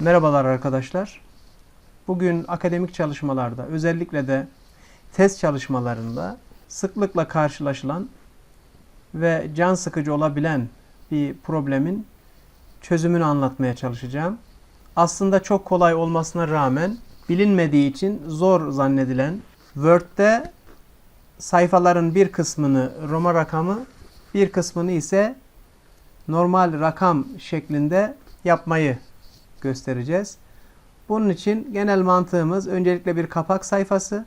Merhabalar arkadaşlar. Bugün akademik çalışmalarda özellikle de test çalışmalarında sıklıkla karşılaşılan ve can sıkıcı olabilen bir problemin çözümünü anlatmaya çalışacağım. Aslında çok kolay olmasına rağmen bilinmediği için zor zannedilen Word'de sayfaların bir kısmını Roma rakamı, bir kısmını ise normal rakam şeklinde yapmayı göstereceğiz. Bunun için genel mantığımız öncelikle bir kapak sayfası,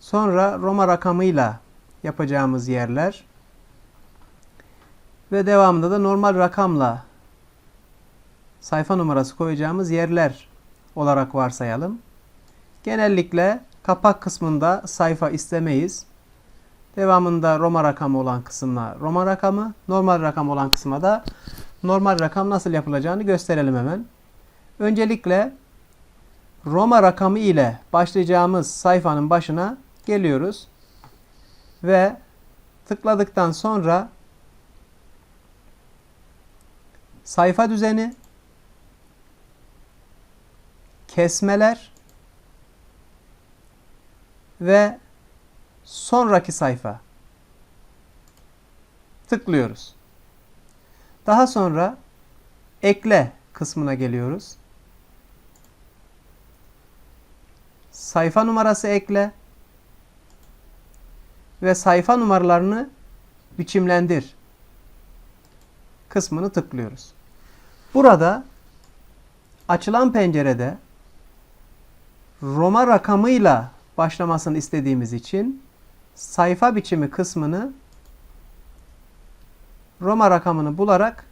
sonra Roma rakamıyla yapacağımız yerler ve devamında da normal rakamla sayfa numarası koyacağımız yerler olarak varsayalım. Genellikle kapak kısmında sayfa istemeyiz. Devamında Roma rakamı olan kısımla Roma rakamı, normal rakam olan kısma da normal rakam nasıl yapılacağını gösterelim hemen. Öncelikle Roma rakamı ile başlayacağımız sayfanın başına geliyoruz. Ve tıkladıktan sonra sayfa düzeni, kesmeler ve sonraki sayfa tıklıyoruz. Daha sonra ekle kısmına geliyoruz. Sayfa numarası ekle ve sayfa numaralarını biçimlendir kısmını tıklıyoruz. Burada açılan pencerede Roma rakamıyla başlamasını istediğimiz için sayfa biçimi kısmını Roma rakamını bularak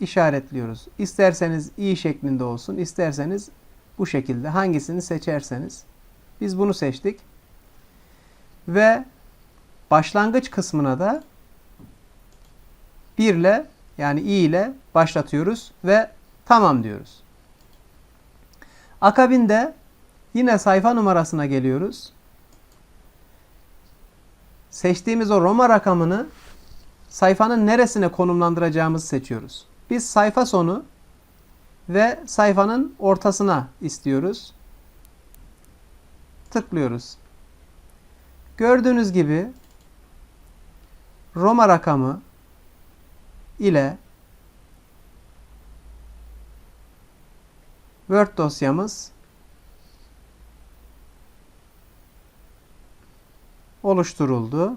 işaretliyoruz. İsterseniz i şeklinde olsun, isterseniz bu şekilde hangisini seçerseniz. Biz bunu seçtik. Ve başlangıç kısmına da 1 ile yani i ile başlatıyoruz ve tamam diyoruz. Akabinde yine sayfa numarasına geliyoruz. Seçtiğimiz o Roma rakamını sayfanın neresine konumlandıracağımızı seçiyoruz. Biz sayfa sonu ve sayfanın ortasına istiyoruz. Tıklıyoruz. Gördüğünüz gibi Roma rakamı ile Word dosyamız oluşturuldu.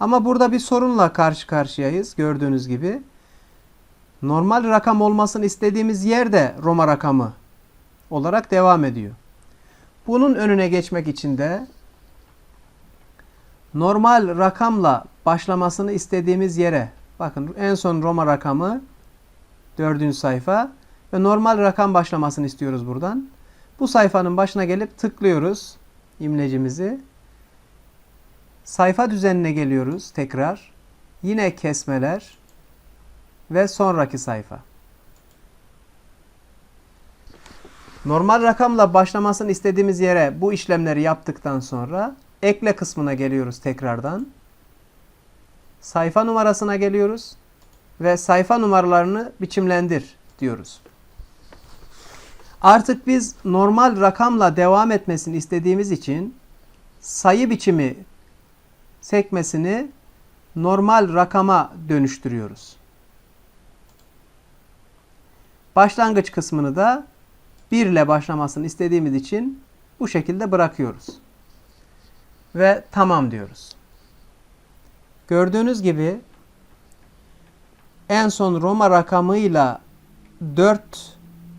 Ama burada bir sorunla karşı karşıyayız gördüğünüz gibi. Normal rakam olmasını istediğimiz yerde Roma rakamı olarak devam ediyor. Bunun önüne geçmek için de normal rakamla başlamasını istediğimiz yere bakın en son Roma rakamı dördüncü sayfa ve normal rakam başlamasını istiyoruz buradan. Bu sayfanın başına gelip tıklıyoruz imlecimizi. Sayfa düzenine geliyoruz tekrar. Yine kesmeler ve sonraki sayfa. Normal rakamla başlamasını istediğimiz yere bu işlemleri yaptıktan sonra ekle kısmına geliyoruz tekrardan. Sayfa numarasına geliyoruz ve sayfa numaralarını biçimlendir diyoruz. Artık biz normal rakamla devam etmesini istediğimiz için sayı biçimi sekmesini normal rakama dönüştürüyoruz. Başlangıç kısmını da 1 ile başlamasını istediğimiz için bu şekilde bırakıyoruz. Ve tamam diyoruz. Gördüğünüz gibi en son Roma rakamıyla 4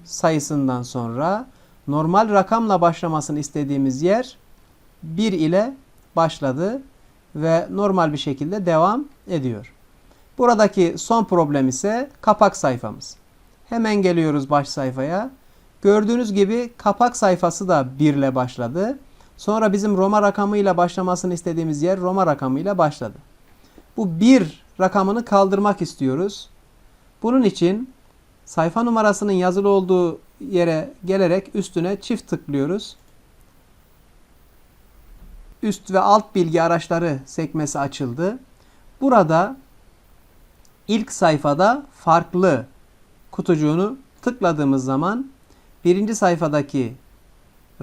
sayısından sonra normal rakamla başlamasını istediğimiz yer 1 ile başladı ve normal bir şekilde devam ediyor. Buradaki son problem ise kapak sayfamız. Hemen geliyoruz baş sayfaya. Gördüğünüz gibi kapak sayfası da 1 ile başladı. Sonra bizim Roma rakamıyla başlamasını istediğimiz yer Roma rakamıyla başladı. Bu 1 rakamını kaldırmak istiyoruz. Bunun için sayfa numarasının yazılı olduğu yere gelerek üstüne çift tıklıyoruz. Üst ve alt bilgi araçları sekmesi açıldı. Burada ilk sayfada farklı kutucuğunu tıkladığımız zaman birinci sayfadaki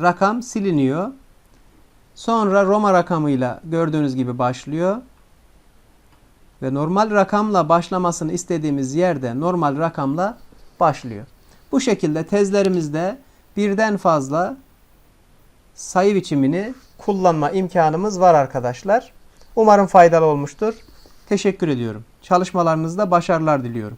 rakam siliniyor. Sonra Roma rakamıyla gördüğünüz gibi başlıyor. Ve normal rakamla başlamasını istediğimiz yerde normal rakamla başlıyor. Bu şekilde tezlerimizde birden fazla sayı biçimini kullanma imkanımız var arkadaşlar. Umarım faydalı olmuştur. Teşekkür ediyorum. Çalışmalarınızda başarılar diliyorum.